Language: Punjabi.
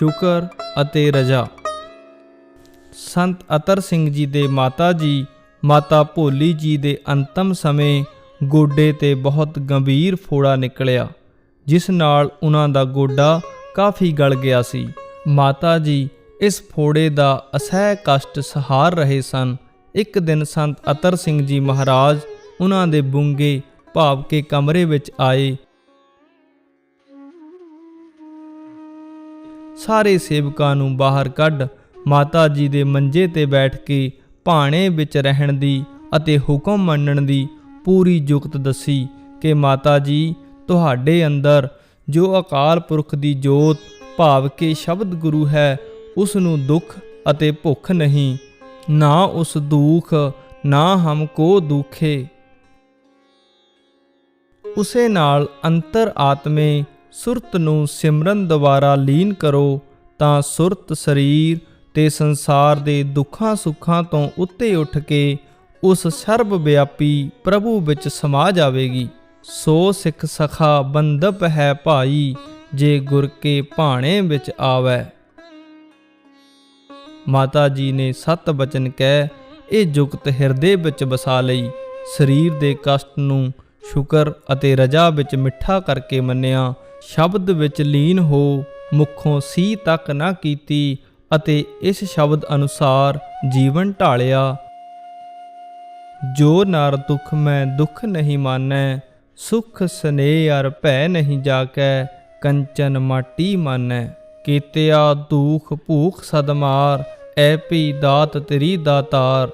ਸ਼ੁਕਰ ਅਤੇ ਰਜਾ। ਸੰਤ ਅਤਰ ਸਿੰਘ ਜੀ ਦੇ ਮਾਤਾ ਜੀ, ਮਾਤਾ ਭੋਲੀ ਜੀ ਦੇ ਅੰਤਮ ਸਮੇਂ ਗੋਡੇ ਤੇ ਬਹੁਤ ਗੰਭੀਰ ਫੋੜਾ ਨਿਕਲਿਆ, ਜਿਸ ਨਾਲ ਉਹਨਾਂ ਦਾ ਗੋਡਾ ਕਾਫੀ ਗਲ ਗਿਆ ਸੀ। ਮਾਤਾ ਜੀ ਇਸ ਫੋੜੇ ਦਾ ਅਸਹਿ ਕਸ਼ਟ ਸਹਾਰ ਰਹੇ ਸਨ। ਇੱਕ ਦਿਨ ਸੰਤ ਅਤਰ ਸਿੰਘ ਜੀ ਮਹਾਰਾਜ ਉਹਨਾਂ ਦੇ ਬੁੰਗੇ ਭਾਵ ਕੇ ਕਮਰੇ ਵਿੱਚ ਆਏ ਸਾਰੇ ਸੇਵਕਾਂ ਨੂੰ ਬਾਹਰ ਕੱਢ, ਮਾਤਾ ਜੀ ਦੇ ਮੰਜੇ ਤੇ ਬੈਠ ਕੇ ਭਾਣੇ ਵਿੱਚ ਰਹਿਣ ਦੀ ਅਤੇ ਹੁਕਮ ਮੰਨਣ ਦੀ ਪੂਰੀ ਜੁਗਤ ਦੱਸੀ ਕਿ ਮਾਤਾ ਜੀ, ਤੁਹਾਡੇ ਅੰਦਰ ਜੋ ਅਕਾਲ ਪੁਰਖ ਦੀ ਜੋਤ, ਭਾਵ ਕੇ ਸ਼ਬਦ ਗੁਰੂ ਹੈ, ਉਸ ਨੂੰ ਦੁੱਖ ਅਤੇ ਭੁੱਖ ਨਹੀਂ। ਨਾ ਉਸ ਦੁਖ, ਨਾ ਹਮ ਕੋ ਦੁਖੇ। ਉਸੇ ਨਾਲ ਅੰਤਰ ਆਤਮੇ ਸੁਰਤ ਨੂੰ ਸਿਮਰਨ ਦੁਆਰਾ ਲੀਨ ਕਰੋ, ਤਾਂ ਸੁਰਤ ਸਰੀਰ ਤੇ ਸੰਸਾਰ ਦੇ ਦੁੱਖਾਂ ਸੁੱਖਾਂ ਤੋਂ ਉੱਤੇ ਉੱਠ ਕੇ ਉਸ ਸਰਬ ਵਿਆਪੀ ਪ੍ਰਭੂ ਵਿੱਚ ਸਮਾ ਜਾਵੇਗੀ। ਸੋ ਸਿੱਖ ਸਖਾ ਬੰਦਪ ਹੈ ਭਾਈ, ਜੇ ਗੁਰ ਕੇ ਭਾਣੇ ਵਿੱਚ ਆਵੈ। ਮਾਤਾ ਜੀ ਨੇ ਸਤ ਬਚਨ ਕਹਿ, ਇਹ ਜੁਗਤ ਹਿਰਦੇ ਵਿੱਚ ਵਸਾ ਲਈ, ਸਰੀਰ ਦੇ ਕਸ਼ਟ ਨੂੰ ਸ਼ੁਕਰ ਅਤੇ ਰਜਾ ਵਿੱਚ ਮਿੱਠਾ ਕਰਕੇ ਮੰਨਿਆ ਸ਼ਬਦ ਵਿੱਚ ਲੀਨ ਹੋ, ਮੁਖੋਂ ਸੀ ਤੱਕ ਨਾ ਕੀਤੀ ਅਤੇ ਇਸ ਸ਼ਬਦ ਅਨੁਸਾਰ ਜੀਵਨ ਢਾਲਿਆ। ਜੋ ਨਰ ਦੁਖ ਮੈਂ ਦੁਖ ਨਹੀਂ ਮਾਨੈ, ਸੁਖ ਸਨੇਹ ਅਰ ਭੈ ਨਹੀਂ ਜਾਕੈ, ਕੰਚਨ ਮਾਟੀ ਮਾਨੈ। ਕੀਤਿਆ ਦੁਖ ਭੂਖ ਸਦਮਾਰ, ਐ ਪੀ ਦਾਤ ਤੇਰੀ ਦਾਤਾਰ।